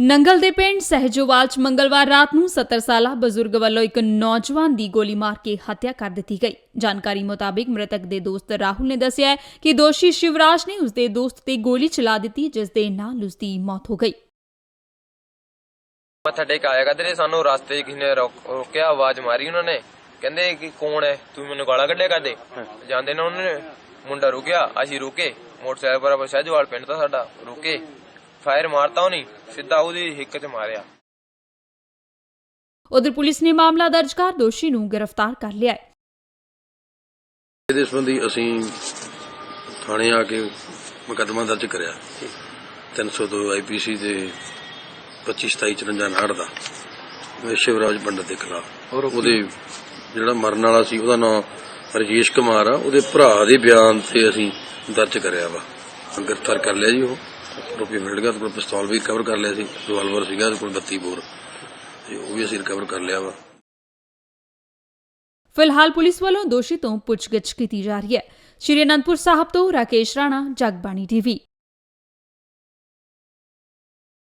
ਨੰਗਲ ਦੇ ਪਿੰਡ ਸਹਿਜੋਵਾਲ ਚ ਮੰਗਲਵਾਰ ਰਾਤ ਨੂੰ 70 ਸਾਲਾ ਬਜ਼ੁਰਗ ਵੱਲੋਂ ਇੱਕ ਨੌਜਵਾਨ ਦੀ ਗੋਲੀ ਮਾਰ ਕੇ ਹੱਤਿਆ ਕਰ ਦਿੱਤੀ ਗਈ। ਜਾਣਕਾਰੀ ਮੁਤਾਬਿਕ ਮ੍ਰਿਤਕ ਦੇ ਦੋਸਤ ਰਾਹੁਲ ਨੇ ਦੱਸਿਆ ਹੈ ਕਿ ਦੋਸ਼ੀ ਸ਼ਿਵਰਾਜ ਨੇ ਉਸ ਦੇ ਦੋਸਤ ਤੇ ਗੋਲੀ ਚਲਾ ਦਿੱਤੀ, ਜਿਸ ਦੇ ਨਾਲ ਉਸ ਦੀ ਮੌਤ ਹੋ ਗਈ। ਮੱਥਾ ਟੇਕ ਆਇਆ ਕਰਦੇ ਨੇ, ਸਾਨੂੰ ਰਸਤੇ 'ਚ ਕਿਸੇ ਨੇ ਰੋਕ- ਰੋਕਿਆ, ਆਵਾਜ਼ ਮਾਰੀ ਉਹਨਾਂ ਨੇ। ਕਹਿੰਦੇ ਕਿ ਕੌਣ ਹੈ? ਤੂੰ ਮੈਨੂੰ ਗਾਲਾਂ ਕੱਢਿਆ ਕਰਦੇ। ਜਾਂਦੇ ਨੇ ਉਹਨਾਂ ਨੇ ਮੁੰਡਾ ਰੁਕਿਆ, ਅਸੀਂ ਰੁਕੇ। ਮੋਟਰਸਾਈਕਲ ਪਰ ਸਹਿਜਵਾਲ ਪਿੰਡ ਦਾ ਸਾਡਾ ਰੁਕੇ। ਫਾਇਰ ਮਾਰਤਾ ਉਹਨੇ ਸਿੱਧਾ ਉਹਦੀ ਹਿੱਕ 'ਚ ਮਾਰਿਆ। ਉਧਰ ਪੁਲਿਸ ਨੇ ਮਾਮਲਾ ਦਰਜ ਕਰ ਦੋਸ਼ੀ ਨੂੰ ਗ੍ਰਿਫਤਾਰ ਕਰ ਲਿਆ ਹੈ। ਇਹਦੇ ਸੰਬੰਧੀ ਅਸੀਂ ਥਾਣੇ ਆ ਕੇ ਮੁਕੱਦਮਾ ਦਰਜ ਕਰਿਆ। 302 ਆਈਪੀਸੀ ਦੇ 2527 ਦਾ ਸ਼ਿਵਰਾਜ ਪੰਡਤ ਦੇ ਖਿਲਾਫ। ਔਰ ਉਹਦੇ ਜਿਹੜਾ ਮਰਨ ਵਾਲਾ ਸੀ ਉਹਦਾ ਨਾਮ ਰਜੇਸ਼ ਕੁਮਾਰ ਆ। ਉਹਦੇ ਭਰਾ ਦੇ ਬਿਆਨ ਤੇ ਅਸੀਂ ਦਰਜ ਕਰਿਆ ਵਾ। ਗ੍ਰਿਫਤਾਰ ਕਰ ਲਿਆ ਜੀ ਉਹ। ਰੁਪਏ ਮਿਲ ਗਿਆ ਤੇ ਕੋਲ ਪਿਸਤੌਲ ਵੀ ਕਵਰ ਕਰ ਲਿਆ ਸੀ ਰਿਵਾਲਵਰ ਸੀਗਾ ਉਹਦੇ ਕੋਲ 32 ਬੋਰ। ਤੇ ਉਹ ਵੀ ਅਸੀਂ ਰਿਕਵਰ ਕਰ ਲਿਆ ਵਾ। ਫਿਲਹਾਲ ਪੁਲਿਸ ਵੱਲੋਂ ਦੋਸ਼ੀ ਤੋਂ ਪੁੱਛਗਿੱਛ ਕੀਤੀ ਜਾ ਰਹੀ ਹੈ। ਸ਼੍ਰੀ ਅਨੰਦਪੁਰ ਸਾਹਿਬ ਤੋਂ ਰਾਕੇਸ਼ ਰਾਣਾ, ਜਗਬਾਣੀ ਟੀਵੀ।